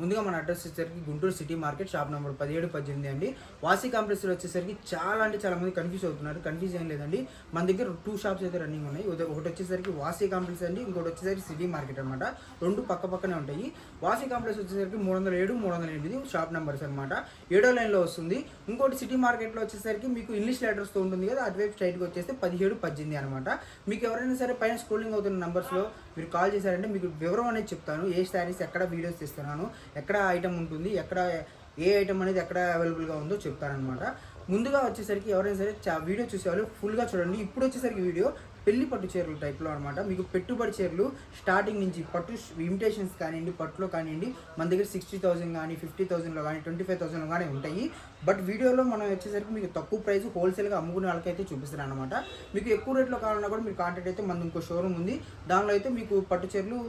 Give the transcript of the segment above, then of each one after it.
ముందుగా మన అడ్రస్ వచ్చేసరికి Guntur city market shop number పదిహేడు పద్దెనిమిది అండి. వాసి కాంప్లెక్స్లో వచ్చేసరికి చాలా అంటే చాలా మంది కన్ఫ్యూజ్ అవుతున్నారు. కన్ఫ్యూజ్ ఏం లేదండి. మన దగ్గర టూ షాప్స్ అయితే రన్నింగ్ ఉన్నాయి. ఒకటి వచ్చేసరికి వాసి కాంప్లెక్స్ అండి. ఇంకోటి వచ్చేసరికి సిటీ మార్కెట్ అనమాట రెండు పక్క పక్కనే ఉంటాయి. వాసి కాంప్లెక్స్ వచ్చేసరికి మూడు వందల ఏడు మూడు వందల ఎనిమిది షాప్ నెంబర్స్ అనమాట ఏడో లైన్లో వస్తుంది. ఇంకోటి సిటీ మార్కెట్లో వచ్చేసరికి మీకు ఇంగ్లీష్ లెటర్స్తో ఉంటుంది కదా అటువైపు స్ట్రైట్గా వచ్చేస్తే పదిహేడు పద్దెనిమిది అనమాట మీకు ఎవరైనా సరే పైన స్క్రోలింగ్ అవుతున్న నెంబర్స్లో మీరు కాల్ చేశారంటే మీకు వివరం అనేది చెప్తాను. ఏ శారీస్ ఎక్కడ వీడియోస్ తీస్తున్నాను. ఎక్కడ ఐటమ్ ఉంటుంది ఎక్కడ ఏ ఐటమ్ అనేది ఎక్కడ అవైలబుల్గా ఉందో చెప్తారనమాట ముందుగా వచ్చేసరికి ఎవరైనా సరే చా వీడియో చూసేవాళ్ళు ఫుల్గా చూడండి. ఇప్పుడు వచ్చేసరికి వీడియో పెళ్ళి పట్టు చీరలు టైప్లో అనమాట మీకు పెట్టుబడి చీరలు స్టార్టింగ్ నుంచి పట్టు ఇమిటేషన్స్ కానివ్వండి పట్టులో కానివ్వండి మన దగ్గర సిక్స్టీ థౌసండ్ కానీ ఫిఫ్టీ థౌసండ్లో కానీ ట్వంటీ ఫైవ్ థౌసండ్లో కానీ ఉంటాయి. బట్ వీడియోలో మనం వచ్చేసరికి మీకు తక్కువ ప్రైస్ హోల్సేల్గా అమ్ముకునే వాళ్ళకైతే చూపిస్తాను అనమాట మీకు ఎక్కువ రేట్లో కావాలన్నా కూడా మీరు కాంటాక్ట్ అయితే మన ఇంకో షోరూమ్ ఉంది. దానిలో అయితే మీకు పట్టు చీరలు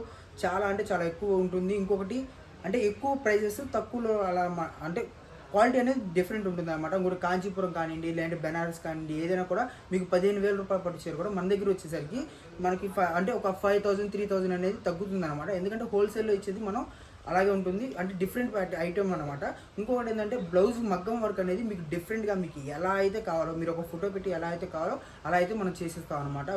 చాలా అంటే చాలా ఎక్కువ ఉంటుంది. ఇంకొకటి అంటే ఎక్కువ ప్రైజెస్ తక్కువలో అలా మ- అంటే క్వాలిటీ అనేది డిఫరెంట్ ఉంటుంది అనమాట ఇంకోటి కాంచీపురం కానివ్వండి లేదంటే బెనారస్ కానివ్వండి ఏదైనా కూడా మీకు పదిహేను వేల రూపాయలు పట్టు చీర కూడా మన దగ్గర వచ్చేసరికి మనకి ఫైవ్ అంటే ఒక ఫైవ్ థౌసండ్ త్రీ థౌసండ్ అనేది తగ్గుతుంది అనమాట ఎందుకంటే హోల్సేల్లో ఇచ్చేది మనం అలాగే ఉంటుంది. అంటే డిఫరెంట్ ఐటమ్ అనమాట ఇంకొకటి ఏంటంటే బ్లౌజ్ మగ్గం వర్క్ అనేది మీకు డిఫరెంట్గా మీకు ఎలా అయితే కావాలో మీరు ఒక ఫోటో పెట్టి ఎలా అయితే కావాలో అలా అయితే మనం చేసేస్తాం అనమాట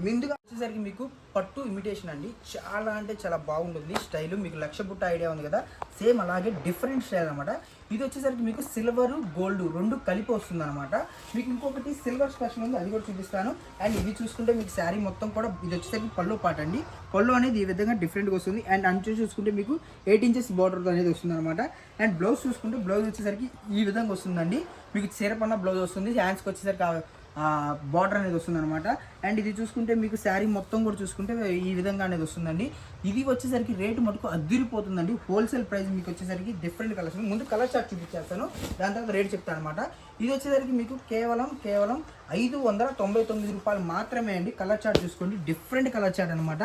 ముందుగా వచ్చేసరికి మీకు పట్టు ఇమిటేషన్ అండి. చాలా అంటే చాలా బాగుంటుంది. స్టైలు మీకు లక్ష బుట్ట ఐడియా ఉంది కదా. సేమ్ అలాగే డిఫరెంట్ స్టైల్ అనమాట ఇది వచ్చేసరికి మీకు సిల్వర్ గోల్డ్ రెండు కలిపి వస్తుంది అనమాట మీకు ఇంకొకటి సిల్వర్ స్పెషల్ ఉంది అది కూడా చూపిస్తాను. అండ్ ఇది చూసుకుంటే మీకు శారీ మొత్తం కూడా ఇది వచ్చేసరికి పళ్ళు పాట అండి. పళ్ళు అనేది ఈ విధంగా డిఫరెంట్గా వస్తుంది. అండ్ అంచు చూసుకుంటే మీకు ఎయిట్ ఇంచెస్ బార్డర్ అనేది వస్తుంది అనమాట అండ్ బ్లౌజ్ చూసుకుంటే బ్లౌజ్ వచ్చేసరికి ఈ విధంగా వస్తుందండి. మీకు చీరపన్న బ్లౌజ్ వస్తుంది. హ్యాండ్స్కి వచ్చేసరికి బార్డర్ అనేది వస్తుంది అనమాట అండ్ ఇది చూసుకుంటే మీకు శారీ మొత్తం కూడా చూసుకుంటే ఈ విధంగా అనేది వస్తుందండి. ఇది వచ్చేసరికి రేటు మటుకు అద్దిరిపోతుందండి. హోల్సేల్ ప్రైస్ మీకు వచ్చేసరికి డిఫరెంట్ కలర్స్ ముందు కలర్ చార్ట్ చూపించేస్తాను. దాని తర్వాత రేట్ చెప్తాను అనమాట ఇది వచ్చేసరికి మీకు కేవలం కేవలం ఐదు వందల తొంభై తొమ్మిది రూపాయలు మాత్రమే అండి. కలర్ చార్ట్ చూసుకోండి. డిఫరెంట్ కలర్ చార్ట్ అనమాట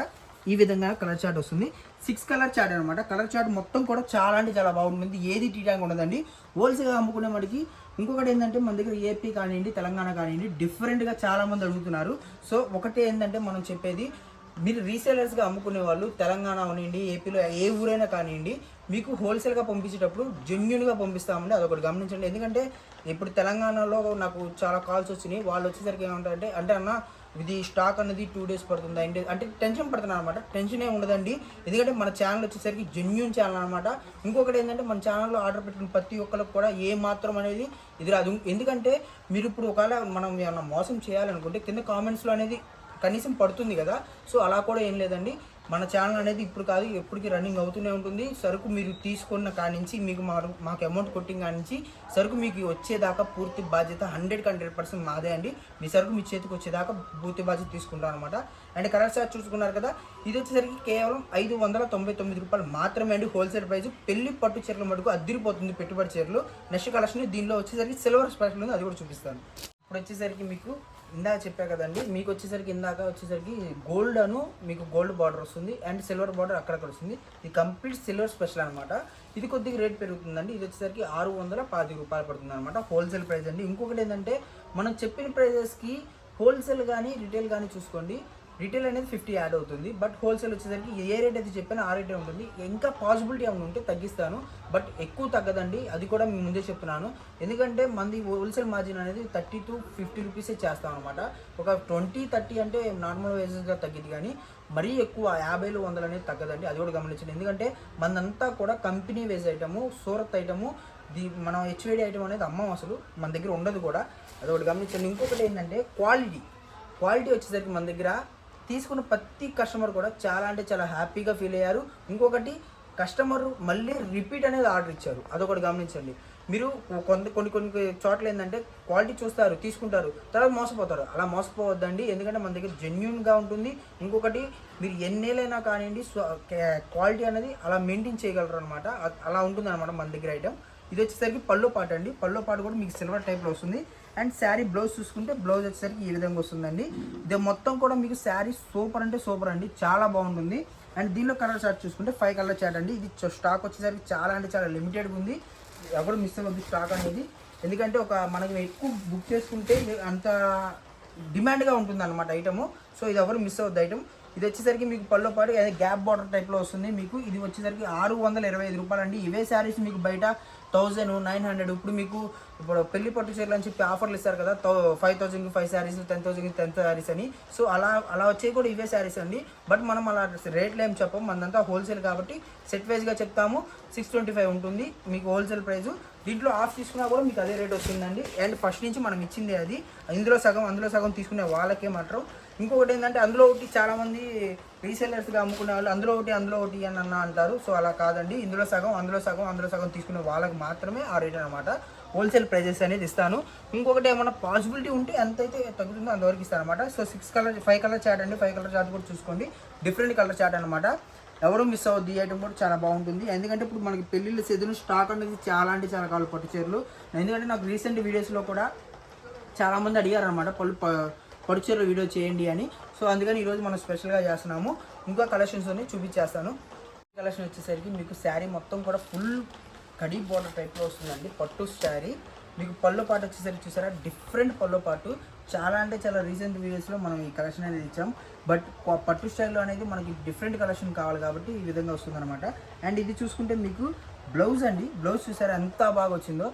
ఈ విధంగా కలర్ చార్ట్ వస్తుంది. సిక్స్ కలర్ చార్ట్ అనమాట కలర్ చార్ట్ మొత్తం కూడా చాలా అంటే చాలా బాగుంటుంది. ఏది టీటాంగ్ ఉండదండి. హోల్సేల్గా అమ్ముకునే వాడికి ఇంకొకటి ఏంటంటే మన దగ్గర ఏపీ కానివ్వండి తెలంగాణ కానివ్వండి డిఫరెంట్గా చాలా మంది అడుగుతున్నారు. సో ఒకటి ఏంటంటే మనం చెప్పేది మీరు రీసేలర్స్గా అమ్ముకునే వాళ్ళు తెలంగాణ అవనివ్వండి ఏపీలో ఏ ఊరైనా కానివ్వండి మీకు హోల్సేల్గా పంపించేటప్పుడు జెన్యున్గా పంపిస్తామండి. అదొకటి గమనించండి. ఎందుకంటే ఇప్పుడు తెలంగాణలో నాకు చాలా కాల్స్ వచ్చినాయి. వాళ్ళు వచ్చేసరికి ఏమంటారంటే అంటే అన్న ఇది స్టాక్ అనేది టూ డేస్ పడుతుంది? అండి అంటే టెన్షన్ పడుతున్నాను అనమాట టెన్షన్ ఏమి ఉండదండి. ఎందుకంటే మన ఛానల్ వచ్చేసరికి జెన్యున్ ఛానల్ అనమాట ఇంకొకటి ఏంటంటే మన ఛానల్లో ఆర్డర్ పెట్టిన ప్రతి ఒక్కరికి కూడా ఏ మాత్రం అనేది ఇది రాదు. ఎందుకంటే మీరు ఇప్పుడు ఒకవేళ మనం ఏమన్నా మోసం చేయాలనుకుంటే కింద కామెంట్స్లో అనేది కనీసం పడుతుంది కదా. సో అలా కూడా ఏం లేదండి. మన ఛానల్ అనేది ఇప్పుడు కాదు ఎప్పటికీ రన్నింగ్ అవుతూనే ఉంటుంది. సరుకు మీరు తీసుకున్న కానించి మీకు మా- మాకు అమౌంట్ కొట్టిన కానించి సరుకు మీకు వచ్చేదాకా పూర్తి బాధ్యత హండ్రెడ్కి హండ్రెడ్ పర్సెంట్ మాదే అండి. మీ సరుకు మీ చేతికి వచ్చేదాకా పూర్తి బాధ్యత తీసుకుంటాం అనమాట అండ్ కలర్ చార్ట్ చూసుకున్నారు కదా ఇది వచ్చేసరికి కేవలం ఐదు వందల తొంభై తొమ్మిది రూపాయలు మాత్రమే అండి హోల్సేల్ ప్రైస్. పెళ్ళి పట్టు చీరలు మటుకు అద్దరిపోతుంది పెట్టుబడి చీరలు. నెక్స్ట్ కలెక్షన్ దీనిలో వచ్చేసరికి సిల్వర్ స్పెషల్ ఉంది అది కూడా చూపిస్తాను. ఇప్పుడు వచ్చేసరికి మీకు ఇందాక చెప్పా కదండి మీకు వచ్చేసరికి ఇందాక వచ్చేసరికి గోల్డ్ అను మీకు గోల్డ్ బార్డర్ వస్తుంది అండ్ సిల్వర్ బార్డర్ అక్కడక్కడ వస్తుంది. ఇది కంప్లీట్ సిల్వర్ స్పెషల్ అనమాట ఇది కొద్దిగా రేట్ పెరుగుతుందండి. ఇది వచ్చేసరికి ఆరు వందల పాతి రూపాయలు పడుతుంది అనమాట హోల్సేల్ ప్రైస్ అండి. ఇంకొకటి ఏంటంటే మనం చెప్పిన ప్రైజెస్కి హోల్సేల్ కానీ రిటైల్ కానీ చూసుకోండి. రిటైల్ అనేది ఫిఫ్టీ యాడ్ అవుతుంది బట్ హోల్సేల్ వచ్చేసరికి ఏ రేట్ అయితే చెప్పానో ఆ రేటే ఉంటుంది. ఇంకా పాసిబిలిటీ ఏమైనా ఉంటే తగ్గిస్తాను బట్ ఎక్కువ తగ్గదండి. అది కూడా మీ ముందే చెప్తున్నాను. ఎందుకంటే మంది హోల్సేల్ మార్జిన్ అనేది థర్టీ టు ఫిఫ్టీ రూపీసే చేస్తాం అనమాట ఒక ట్వంటీ థర్టీ అంటే నార్మల్ వేజెస్గా తగ్గింది కానీ మరీ ఎక్కువ యాభైలు వందలు అనేది తగ్గదండి. అది కూడా గమనించండి. ఎందుకంటే మనంతా కూడా company wage item Surat item దీ మనం హెచ్వేడి ఐటమ్ అనేది అమ్మం అసలు. మన దగ్గర ఉండదు కూడా. అది ఒకటి గమనించండి. ఇంకొకటి ఏంటంటే క్వాలిటీ క్వాలిటీ వచ్చేసరికి మన దగ్గర తీసుకున్న ప్రతి కస్టమర్ కూడా చాలా అంటే చాలా హ్యాపీగా ఫీల్ అయ్యారు. ఇంకొకటి కస్టమర్ మళ్ళీ రిపీట్ అనేది ఆర్డర్ ఇచ్చారు. అదొకటి గమనించండి. మీరు కొంత కొన్ని కొన్ని చోట్ల ఏంటంటే క్వాలిటీ చూస్తారు తీసుకుంటారు తర్వాత మోసపోతారు. అలా మోసపోవద్దండి. ఎందుకంటే మన దగ్గర జెన్యున్గా ఉంటుంది. ఇంకొకటి మీరు ఎన్నేళ్ళైనా కానివ్వండి క్వాలిటీ అనేది అలా మెయింటైన్ చేయగలరు అనమాట అలా ఉంటుంది అనమాట మన దగ్గర ఐటమ్ ఇది వచ్చేసరికి పళ్ళు పాట అండి. పళ్ళు పాట కూడా మీకు సిల్వర్ టైప్లో వస్తుంది. అండ్ శారీ బ్లౌజ్ చూసుకుంటే బ్లౌజ్ వచ్చేసరికి ఈ విధంగా వస్తుందండి. ఇది మొత్తం కూడా మీకు శారీ సూపర్ అంటే సూపర్ అండి. చాలా బాగుంటుంది. అండ్ దీనిలో కలర్ చార్ట్ చూసుకుంటే ఫైవ్ కలర్ చార్ట్ అండి. ఇది స్టాక్ వచ్చేసరికి చాలా అంటే చాలా లిమిటెడ్గా ఉంది. ఎవరు మిస్ అవ్వద్దు స్టాక్ అనేది. ఎందుకంటే ఒక మనకి ఎక్కువ బుక్ చేసుకుంటే అంత డిమాండ్గా ఉంటుంది అనమాట ఐటము. సో ఇది ఎవరు మిస్ అవ్వద్దు ఐటమ్. ఇది వచ్చేసరికి మీకు పళ్ళు పాటు అదే గ్యాప్ బార్డర్ టైప్లో వస్తుంది మీకు. ఇది వచ్చేసరికి ఆరు వందల ఇరవై ఐదు రూపాయలు అండి ఇవే శారీస్ మీకు బయట థౌజండ్ నైన్ హండ్రెడ్. ఇప్పుడు మీకు ఇప్పుడు పెళ్ళి పట్టు చీరలు అని చెప్పి ఆఫర్లు ఇస్తారు కదా ఫైవ్ థౌసండ్కి ఫైవ్ శారీస్ టెన్ థౌసండ్కి టెన్ శారీస్ అని. సో అలా అలా వచ్చేవి కూడా ఇవే శారీస్ అండి. బట్ మనం అలా రేట్లు ఏం చెప్పం. మనదంతా హోల్సేల్ కాబట్టి సెట్ వైజ్గా చెప్తాము. సిక్స్ ట్వంటీ ఫైవ్ ఉంటుంది మీకు హోల్సేల్ ప్రైస్ దీంట్లో ఆఫ్ తీసుకున్నా కూడా మీకు అదే రేట్ వస్తుందండి అండ్ ఫస్ట్ నుంచి మనం ఇచ్చింది అది. ఇందులో సగం అందులో సగం తీసుకునే వాళ్ళకే మాత్రం. ఇంకొకటి ఏంటంటే అందులో ఒకటి చాలామంది రీసెల్లర్స్గా అమ్ముకునే వాళ్ళు అందులో ఒకటి అందులో ఒకటి అని అన్న అంటారు. సో అలా కాదండి. ఇందులో సగం అందులో సగం అందులో సగం తీసుకునే వాళ్ళకి మాత్రమే ఆ రేట్ అనమాట హోల్సేల్ ప్రైజెస్ అనేది ఇస్తాను. ఇంకొకటి ఏమైనా పాసిబిలిటీ ఉంటే ఎంతైతే తగ్గుతుందో అంతవరకు ఇస్తాను అనమాట so six colour five colour chart అండి. ఫైవ్ కలర్ చాట్ కూడా చూసుకోండి. డిఫరెంట్ కలర్ చాట్ అనమాట ఎవరు మిస్ అవ్వద్దు. ఈ ఐటమ్ కూడా చాలా బాగుంటుంది. ఎందుకంటే ఇప్పుడు మనకి పెళ్ళిళ్ళ సెదును స్టాక్ అనేది చాలా అంటే చాలా కావాలి పట్టు చీరలు ఎందుకంటే నాకు రీసెంట్ వీడియోస్లో కూడా చాలామంది అడిగారు అనమాట పళ్ళు ప- వీడియో చేయండి అని. సో అందుకని ఈరోజు మనం స్పెషల్గా చేస్తున్నాము. ఇంకా కలెక్షన్స్ అన్ని చూపించేస్తాను. కలెక్షన్ వచ్చేసరికి మీకు శారీ మొత్తం కూడా ఫుల్ కడీ బోర్డర్ టైప్లో వస్తుందండి. పట్టు శారీ. మీకు పళ్ళు పాటు వచ్చేసరికి చూసారా? డిఫరెంట్ పళ్ళు పాటు. చాలా అంటే చాలా రీసెంట్ వీడియోస్లో మనం ఈ కలెక్షన్ అనేది ఇచ్చాం. బట్ ప- పట్టు స్టైల్లో అనేది మనకి డిఫరెంట్ కలెక్షన్ కావాలి కాబట్టి ఈ విధంగా వస్తుందన్నమాట. అండ్ ఇది చూసుకుంటే మీకు బ్లౌజ్ అండి. బ్లౌజ్ చూసారా? ఎంత బాగా వచ్చిందో.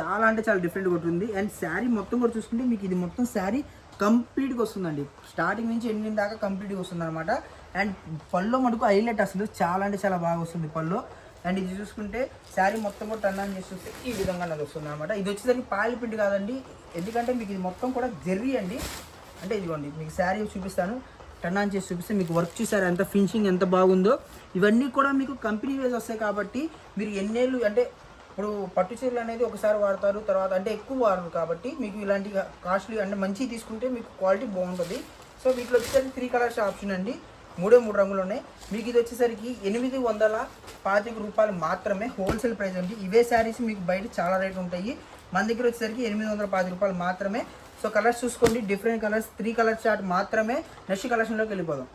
చాలా అంటే చాలా డిఫరెంట్గా ఉంటుంది. అండ్ శారీ మొత్తం కూడా చూసుకుంటే మీకు ఇది మొత్తం శారీ కంప్లీట్గా వస్తుందండి. స్టార్టింగ్ నుంచి ఎండింగ్ దాకా కంప్లీట్గా వస్తుంది అనమాట అండ్ పళ్ళు మటుకు హైలైట్ అసలు. చాలా అంటే చాలా బాగా వస్తుంది పళ్ళు. అండ్ ఇది చూసుకుంటే శారీ మొత్తం కూడా టర్న్ ఆన్ చేసి చూస్తే ఈ విధంగా నాకు వస్తుంది అనమాట ఇది వచ్చేసరికి పాలి పిండి కాదండి. ఎందుకంటే మీకు ఇది మొత్తం కూడా జెర్రీ అండి. అంటే ఇదిగోండి మీకు శారీ చూపిస్తాను. టర్న్ ఆన్ చేసి చూపిస్తే మీకు వర్క్ చూసారు? ఎంత ఫినిషింగ్ ఎంత బాగుందో. ఇవన్నీ కూడా మీకు కంపెనీ వేస్ వస్తాయి కాబట్టి మీరు ఎన్నేళ్ళు అంటే ఇప్పుడు పట్టు చీరలు అనేది ఒకసారి వాడతారు తర్వాత అంటే ఎక్కువ వాడరు కాబట్టి మీకు ఇలాంటి కాస్ట్లీ అంటే మంచివి తీసుకుంటే మీకు క్వాలిటీ బాగుంటుంది. సో వీటిలో వచ్చేసరికి త్రీ కలర్స్ ఆప్షన్ అండి. మూడే మూడు రంగులు ఉన్నాయి. మీకు ఇది వచ్చేసరికి ఎనిమిది వందల పాతిక రూపాయలు మాత్రమే హోల్సేల్ ప్రైస్ అండి. ఇవే శారీస్ మీకు బయట చాలా రేట్ ఉంటాయి. మన దగ్గర వచ్చేసరికి ఎనిమిది వందల పాతిక రూపాయలు మాత్రమే. సో కలర్స్ చూసుకోండి. Different colours three colour chart మాత్రమే నెక్స్ట్ కలెక్షన్లోకి వెళ్ళిపోదాం.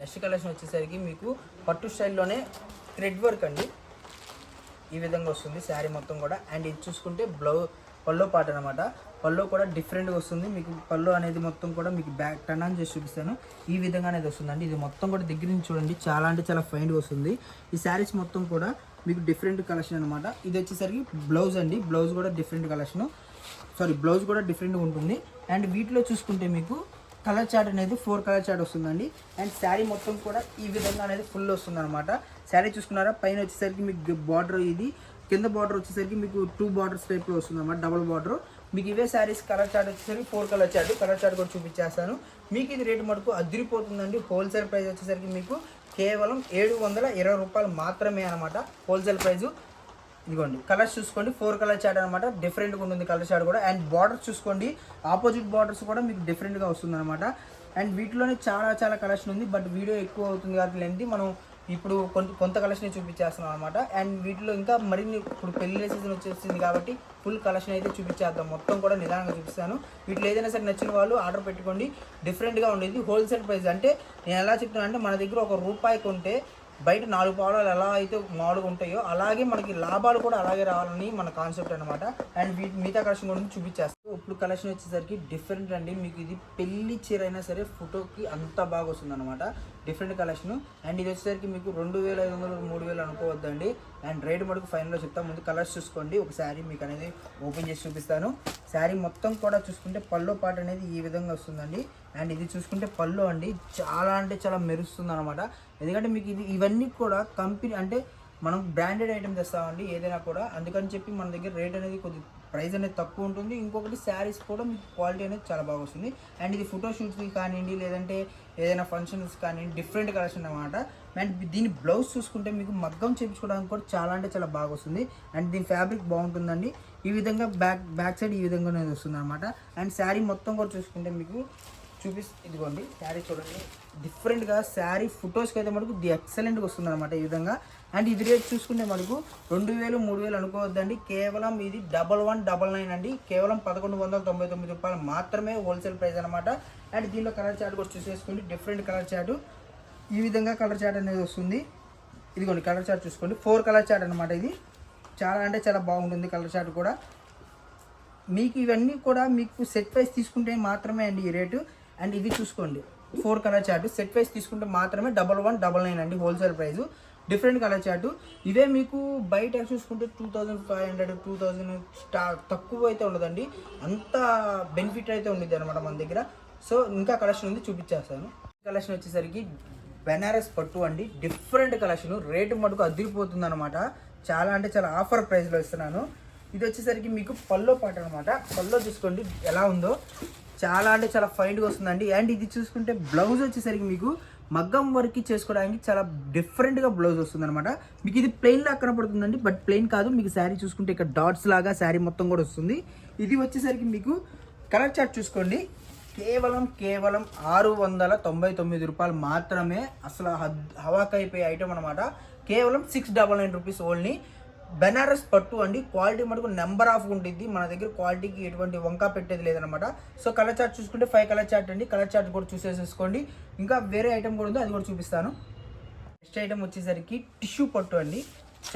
నెక్స్ట్ కలెక్షన్ వచ్చేసరికి మీకు పట్టు స్టైల్లోనే థ్రెడ్ వర్క్ అండి. ఈ విధంగా వస్తుంది శారీ మొత్తం కూడా. అండ్ ఇది చూసుకుంటే బ్లౌ పల్లో పాట అనమాట పల్లో కూడా డిఫరెంట్గా వస్తుంది. మీకు పల్లో అనేది మొత్తం కూడా మీకు బ్యాక్ టర్న్ ఆన్ చేసి చూపిస్తాను. ఈ విధంగా అనేది వస్తుందండి. ఇది మొత్తం కూడా దగ్గర నుంచి చూడండి. చాలా అంటే చాలా ఫైన్గా వస్తుంది. ఈ శారీస్ మొత్తం కూడా మీకు డిఫరెంట్ కలెక్షన్ అనమాట ఇది వచ్చేసరికి బ్లౌజ్ అండి. బ్లౌజ్ కూడా డిఫరెంట్ కలెక్షన్ సారీ బ్లౌజ్ కూడా డిఫరెంట్గా ఉంటుంది. అండ్ వీటిలో చూసుకుంటే మీకు కలర్ చార్ట్ అనేది ఫోర్ కలర్ చార్ట్ వస్తుందండి. అండ్ శారీ మొత్తం కూడా ఈ విధంగా అనేది ఫుల్ వస్తుంది అనమాట శారీ చూసుకున్నారా? పైన వచ్చేసరికి మీకు బార్డర్ ఇది. కింద బార్డర్ వచ్చేసరికి మీకు టూ బార్డర్స్ టైప్లో వస్తుంది అనమాట డబుల్ బార్డర్ మీకు ఇవే శారీస్ కలర్ చార్ట్ వచ్చేసరికి four colour chart colour chart కూడా చూపించేస్తాను. మీకు ఇది రేటు మటుకు అదిరిపోతుందండి. హోల్సేల్ ప్రైస్ వచ్చేసరికి మీకు కేవలం ఏడు వందల ఇరవై రూపాయలు మాత్రమే అనమాట హోల్సేల్ ప్రైజు ఇదిగోండి కలర్స్ చూసుకోండి. ఫోర్ కలర్ చార్ట్ అనమాట డిఫరెంట్గా ఉంటుంది కలర్ చార్ట్ కూడా. అండ్ బార్డర్స్ చూసుకోండి. ఆపోజిట్ బార్డర్స్ కూడా మీకు డిఫరెంట్గా వస్తుంది అనమాట అండ్ వీటిలోనే చాలా చాలా కలెక్షన్ ఉంది. బట్ వీడియో ఎక్కువ అవుతుంది కాబట్టి లెంది మనం ఇప్పుడు కొంత కొంత కలెక్షన్ చూపించేస్తున్నాం అనమాట అండ్ వీటిలో ఇంకా మరిన్ని ఇప్పుడు పెళ్ళి సీజన్ వచ్చేసింది కాబట్టి ఫుల్ కలెక్షన్ అయితే చూపించేద్దాం. మొత్తం కూడా నిదానంగా చూపిస్తాను. వీటిలో ఏదైనా సరే నచ్చిన వాళ్ళు ఆర్డర్ పెట్టుకోండి. డిఫరెంట్గా ఉండేది. హోల్సేల్ ప్రైస్ అంటే నేను ఎలా చెప్తున్నాను అంటే మన దగ్గర ఒక రూపాయి కొంటే బయట నాలుగు పావులు ఎలా అయితే మామూలుగా ఉంటాయో అలాగే మనకి లాభాలు కూడా అలాగే రావాలని మన కాన్సెప్ట్ అనమాట అండ్ వీటి మిగతా కలెక్షన్ గురించి చూపించేస్తాను. ఇప్పుడు కలెక్షన్ వచ్చేసరికి డిఫరెంట్ అండి. మీకు ఇది పెళ్ళి చీర అయినా సరే ఫోటోకి అంత బాగా వస్తుంది అనమాట డిఫరెంట్ కలెక్షన్ అండ్ ఇది వచ్చేసరికి మీకు రెండు వేల ఐదు వందలు మూడు వేలు అనుకోవద్దండి. అండ్ రేట్ మటుకు ఫైనల్లో చెప్తాం. ముందు కలర్స్ చూసుకోండి. ఒక శారీ మీకు అనేది ఓపెన్ చేసి చూపిస్తాను. శారీ మొత్తం కూడా చూసుకుంటే పల్లో పాట అనేది ఈ విధంగా వస్తుందండి. అండ్ ఇది చూసుకుంటే పళ్ళు అండి. చాలా అంటే చాలా మెరుస్తుంది అనమాట ఎందుకంటే మీకు ఇది ఇవన్నీ కూడా కంపెనీ అంటే మనం బ్రాండెడ్ ఐటమ్ తెస్తామండి ఏదైనా కూడా. అందుకని చెప్పి మన దగ్గర రేట్ అనేది కొద్ది ప్రైస్ అనేది తక్కువ ఉంటుంది. ఇంకొకటి శారీస్ కూడా మీకు క్వాలిటీ అనేది చాలా బాగా వస్తుంది. అండ్ ఇది ఫోటోషూట్స్కి కానివ్వండి లేదంటే ఏదైనా ఫంక్షన్స్ కానివ్వండి డిఫరెంట్ కలెక్షన్ అనమాట అండ్ దీని బ్లౌజ్ చూసుకుంటే మీకు మగ్గం చేయించుకోవడానికి కూడా చాలా అంటే చాలా బాగా వస్తుంది. అండ్ దీని ఫ్యాబ్రిక్ బాగుంటుందండి. ఈ విధంగా బ్యాక్ బ్యాక్ సైడ్ ఈ విధంగా అనేది వస్తుంది అనమాట అండ్ శారీ మొత్తం కూడా చూసుకుంటే మీకు చూపిస్ ఇదిగోండి శారీ చూడండి. డిఫరెంట్గా శారీ ఫొటోస్కి అయితే మనకు ది ఎక్సలెంట్గా వస్తుంది అనమాట ఈ విధంగా. అండ్ ఇది రేట్ చూసుకుంటే మనకు రెండు వేలు మూడు వేలు అనుకోవద్దండి. కేవలం ఇది డబల్ వన్ డబల్ నైన్ అండి. కేవలం పదకొండు వందల తొంభై తొమ్మిది రూపాయలు మాత్రమే హోల్సేల్ ప్రైస్ అనమాట అండ్ దీనిలో కలర్ చాట్ కూడా చూసేసుకోండి. డిఫరెంట్ కలర్ చాటు ఈ విధంగా కలర్ చాట్ అనేది వస్తుంది. ఇదిగోండి కలర్ చార్ట్ చూసుకోండి. ఫోర్ కలర్ చాట్ అనమాట ఇది. చాలా అంటే చాలా బాగుంటుంది కలర్ చాట్ కూడా. మీకు ఇవన్నీ కూడా మీకు సెట్ ప్రైస్ తీసుకుంటే మాత్రమే అండి ఈ రేటు అండ్ ఇది చూసుకోండి. Four colour chart set wise తీసుకుంటే మాత్రమే డబల్ వన్ డబల్ నైన్ అండి wholesale price. Different colour chart ఇవే మీకు బయట చూసుకుంటే two thousand five hundred two thousand స్టా తక్కువ అయితే ఉండదండి. అంత బెనిఫిట్ అయితే ఉండేది అనమాట మన దగ్గర. సో ఇంకా కలెక్షన్ ఉంది చూపించేస్తాను. కలెక్షన్ వచ్చేసరికి బెనారస్ పట్టు అండి. Different collection. రేటు మటుకు అదిరిపోతుంది అనమాట చాలా అంటే చాలా ఆఫర్ ప్రైస్లో ఇస్తున్నాను. ఇది వచ్చేసరికి మీకు పల్లో పాట అనమాట పల్లో చూసుకోండి ఎలా ఉందో. చాలా అంటే చాలా ఫైన్గా వస్తుందండి. అండ్ ఇది చూసుకుంటే బ్లౌజ్ వచ్చేసరికి మీకు మగ్గం వర్క్ చేసుకోవడానికి చాలా డిఫరెంట్గా బ్లౌజ్ వస్తుందన్నమాట. మీకు ఇది ప్లెయిన్ లాగా కనపడుతుందండి బట్ ప్లెయిన్ కాదు. మీకు శారీ చూసుకుంటే ఇక్కడ డాట్స్ లాగా శారీ మొత్తం కూడా వస్తుంది. ఇది వచ్చేసరికి మీకు కలర్ చార్ట్ చూసుకోండి. కేవలం కేవలం ఆరు వందల తొంభై తొమ్మిది రూపాయలు మాత్రమే అసలు హద్ హవాక్ అయిపోయే ఐటమ్ అనమాట కేవలం six double nine rupees only Banaras పట్టు అండి. క్వాలిటీ మటుకు నెంబర్ ఆఫ్ ఉంటుంది మన దగ్గర క్వాలిటీకి ఎటువంటి వంక పెట్టేది లేదనమాట సో కలర్ చార్ట్ చూసుకుంటే ఫైవ్ కలర్ చార్ట్ అండి. కలర్ చార్ట్ కూడా చూసేసేసుకోండి. ఇంకా వేరే ఐటమ్ కూడా ఉందో అది కూడా చూపిస్తాను. నెక్స్ట్ ఐటమ్ వచ్చేసరికి టిష్యూ పట్టు అండి.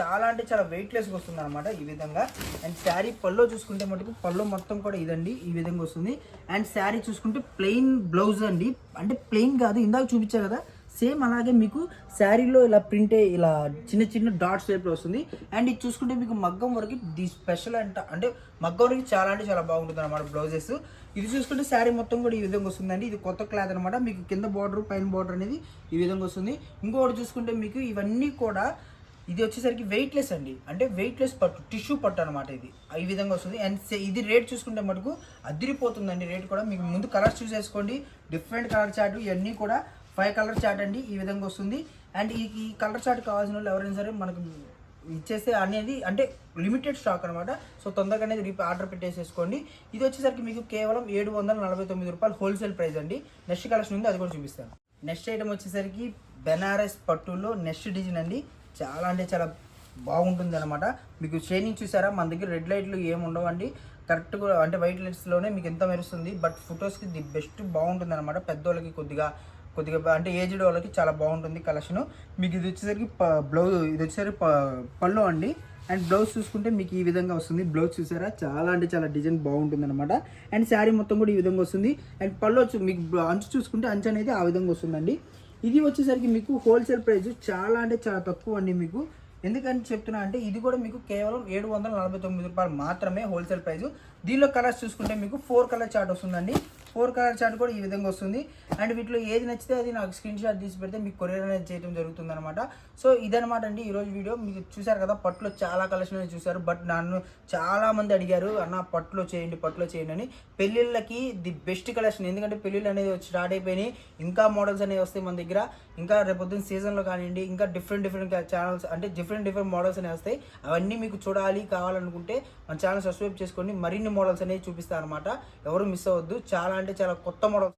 చాలా అంటే చాలా వెయిట్లెస్గా వస్తుంది అనమాట ఈ విధంగా. అండ్ శారీ పల్లో చూసుకుంటే మటుకు పల్లో మొత్తం కూడా ఇదండి. ఈ విధంగా వస్తుంది. అండ్ శారీ చూసుకుంటే ప్లెయిన్ బ్లౌజ్ అండి. అంటే ప్లెయిన్ కాదు. ఇందాక చూపించా కదా. సేమ్ అలాగే మీకు శారీలో ఇలా ప్రింటే ఇలా చిన్న చిన్న డాట్స్ షేప్లో వస్తుంది. అండ్ ఇది చూసుకుంటే మీకు మగ్గం వరకు ది స్పెషల్ అంట. అంటే మగ్గం వరకు చాలా అంటే చాలా బాగుంటుంది అనమాట బ్లౌజెస్. ఇది చూసుకుంటే శారీ మొత్తం కూడా ఈ విధంగా వస్తుందండి. ఇది కొత్త క్లాత్ అనమాట మీకు కింద బార్డర్ పైన బార్డర్ అనేది ఈ విధంగా వస్తుంది. ఇంకొకటి చూసుకుంటే మీకు ఇవన్నీ కూడా ఇది వచ్చేసరికి వెయిట్లెస్ అండి. అంటే వెయిట్లెస్ పట్టు టిష్యూ పట్టు అనమాట ఇది. ఈ విధంగా వస్తుంది. అండ్ ఇది రేట్ చూసుకుంటే మటుకు అదిరిపోతుందండి. రేట్ కూడా మీకు ముందు కలర్స్ చూసేసుకోండి డిఫరెంట్ కలర్ చార్ట్ ఇవన్నీ కూడా ఫైవ్ కలర్ చార్ట్ అండి ఈ విధంగా వస్తుంది. అండ్ ఈ ఈ కలర్ చార్ట్ కావాల్సిన వాళ్ళు ఎవరైనా సరే మనకు ఇచ్చేస్తే అనేది అంటే లిమిటెడ్ స్టాక్ అనమాట సో తొందరగా అనేది రీప్ ఆర్డర్ పెట్టేసేసుకోండి. ఇది వచ్చేసరికి మీకు కేవలం ఏడు వందల నలభై తొమ్మిది రూపాయలు హోల్సేల్ ప్రైస్ అండి. నెక్స్ట్ కలెక్షన్ ఉంది అది కూడా చూపిస్తాను. నెక్స్ట్ ఐటమ్ వచ్చేసరికి బెనారస్ పట్టులో నెక్స్ట్ డిజైన్ అండి. చాలా అంటే చాలా బాగుంటుంది అనమాట మీకు షైనింగ్ చూసారా? మన దగ్గర రెడ్ లైట్లు ఏమి ఉండవండి. కరెక్ట్గా అంటే వైట్ లైట్స్లోనే మీకు ఎంత మెరుస్తుంది. బట్ ఫొటోస్కి ది బెస్ట్ బాగుంటుంది అనమాట పెద్దోళ్ళకి కొద్దిగా కొద్దిగా అంటే ఏజ్డ్ వాళ్ళకి చాలా బాగుంటుంది కలెక్షన్ మీకు ఇది వచ్చేసరికి బ్లౌజ్ ఇది వచ్చేసరికి ప- పళ్ళు అండి. అండ్ బ్లౌజ్ చూసుకుంటే మీకు ఈ విధంగా వస్తుంది. బ్లౌజ్ చూసారా? చాలా అంటే చాలా డిజైన్ బాగుంటుంది అనమాట అండ్ శారీ మొత్తం కూడా ఈ విధంగా వస్తుంది. అండ్ పళ్ళు వచ్చి మీకు అంచు చూసుకుంటే అంచు అనేది ఆ విధంగా వస్తుందండి. ఇది వచ్చేసరికి మీకు హోల్సేల్ ప్రైస్ చాలా అంటే చాలా తక్కువ అండి మీకు. ఎందుకని చెప్తున్నా అంటే ఇది కూడా మీకు కేవలం ఏడు వందల నలభై తొమ్మిది రూపాయలు మాత్రమే హోల్సేల్ ప్రైస్ దీనిలో కలర్స్ చూసుకుంటే మీకు ఫోర్ కలర్ చార్ట్ వస్తుందండి. ఫోర్ కలర్ చార్ట్ కూడా ఈ విధంగా వస్తుంది. అండ్ వీటిలో ఏది నచ్చితే అది నాకు స్క్రీన్ షాట్ తీసి పెడితే మీకు కొరియర్ అనేది చేయడం జరుగుతుంది అనమాట సో ఇదనమాట అండి ఈరోజు వీడియో. మీకు చూసారు కదా పట్టులో చాలా కలెక్షన్ అనేది చూసారు. బట్ నన్ను చాలా మంది అడిగారు అన్న పట్టులో చేయండి పట్టులో చేయండి అని. పెళ్ళిళ్ళకి ది బెస్ట్ కలెక్షన్. ఎందుకంటే పెళ్ళిళ్ళు అనేది స్టార్ట్ అయిపోయినాయి. ఇంకా మోడల్స్ అనేవి వస్తాయి మన దగ్గర. ఇంకా రేపొద్దున సీజన్లో కానివ్వండి ఇంకా డిఫరెంట్ డిఫరెంట్ ఛానల్స్ అంటే డిఫరెంట్ డిఫరెంట్ మోడల్స్ అనేవి వస్తాయి. అవన్నీ మీకు చూడాలి కావాలనుకుంటే మన ఛానల్ సబ్స్క్రైబ్ చేసుకోండి. మరిన్ని మోడల్స్ అనేవి చూపిస్తాను అనమాట ఎవరు మిస్ అవ్వద్దు. చాలా అంటే చాలా కొత్త మోడల్స్